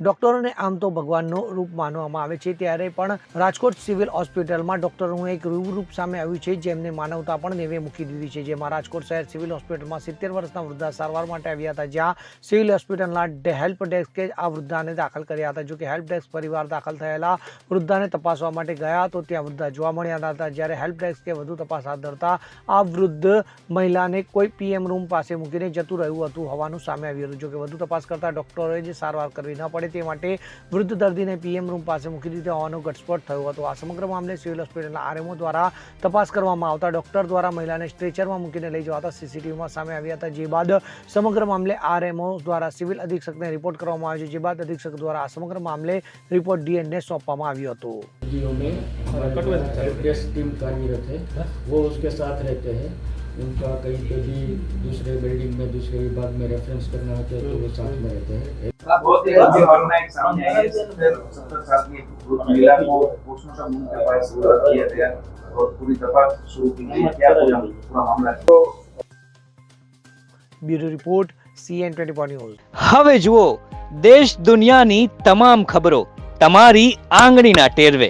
ડોક્ટરોને આમ તો ભગવાનનું રૂપ માનવામાં આવે છે, ત્યારે પણ રાજકોટ સિવિલ હોસ્પિટલમાં ડોક્ટરોનું એક રૂપ સામે આવ્યું છે, જેમને માનવતા પણ નેવે મૂકી દીધી છે. જેમાં રાજકોટ શહેર સિવિલ હોસ્પિટલમાં સિત્તેર વર્ષના વૃદ્ધા સારવાર માટે આવ્યા હતા, જ્યાં સિવિલ હોસ્પિટલના હેલ્પ ડેસ્કે આ વૃદ્ધાને દાખલ કર્યા હતા. જોકે હેલ્પ ડેસ્ક પરિવાર દાખલ થયેલા વૃદ્ધાને તપાસવા માટે ગયા તો ત્યાં વૃદ્ધા જોવા મળ્યા હતા. જ્યારે હેલ્પ ડેસ્કે વધુ તપાસ હાથ ધરતા આ વૃદ્ધ મહિલાને કોઈ પીએમ રૂમ પાસે મૂકીને જતું રહ્યું હતું હોવાનું સામે આવ્યું હતું. જોકે વધુ તપાસ કરતા ડોક્ટરોએ જે સારવાર કરવી ન પડે. તે માટે વૃદ્ધ દર્દીને પીએમ રૂમ પાસે મૂકી દીધો હોવાનો ઘટસ્ફોટ થયો હતો આ સમગ્ર મામલે સિવિલ હોસ્પિટલના આરએમઓ દ્વારા તપાસ કરવામાં આવતા ડોક્ટર દ્વારા મહિલાને સ્ટ્રેચરમાં મૂકીને લઈ જવાતા સીસીટીવીમાં સામે આવ્યા હતા જે બાદ સમગ્ર મામલે આરએમઓ દ્વારા સિવિલ અધિક્ષકને રિપોર્ટ કરવામાં આવ્યો છે જે બાદ અધિક્ષક દ્વારા આ સમગ્ર મામલે રિપોર્ટ ડીએનને સોંપવામાં આવ્યો હતો नदियों में हमारे हेल्प टीम कार्यरत है वो उसके साथ रहते हैं उनका कहीं पे भी दूसरे बिल्डिंग में दूसरे विभाग में रेफरेंस करना होता है तो वो साथ में रहते हैं बहुत ही गंभीर घटना एक सामने आई है सत्तर सत्तर साल की एक वृद्ध महिला को पोस्टमार्टम उनके पास किया गया और पूरी तपास शुरू की गई क्या पूरा पूरा मामला है bureau report CN twenty four news હવે જુઓ દેશ દુનિયાની તમામ ખબરો તમારી આંગળીના ટેરવે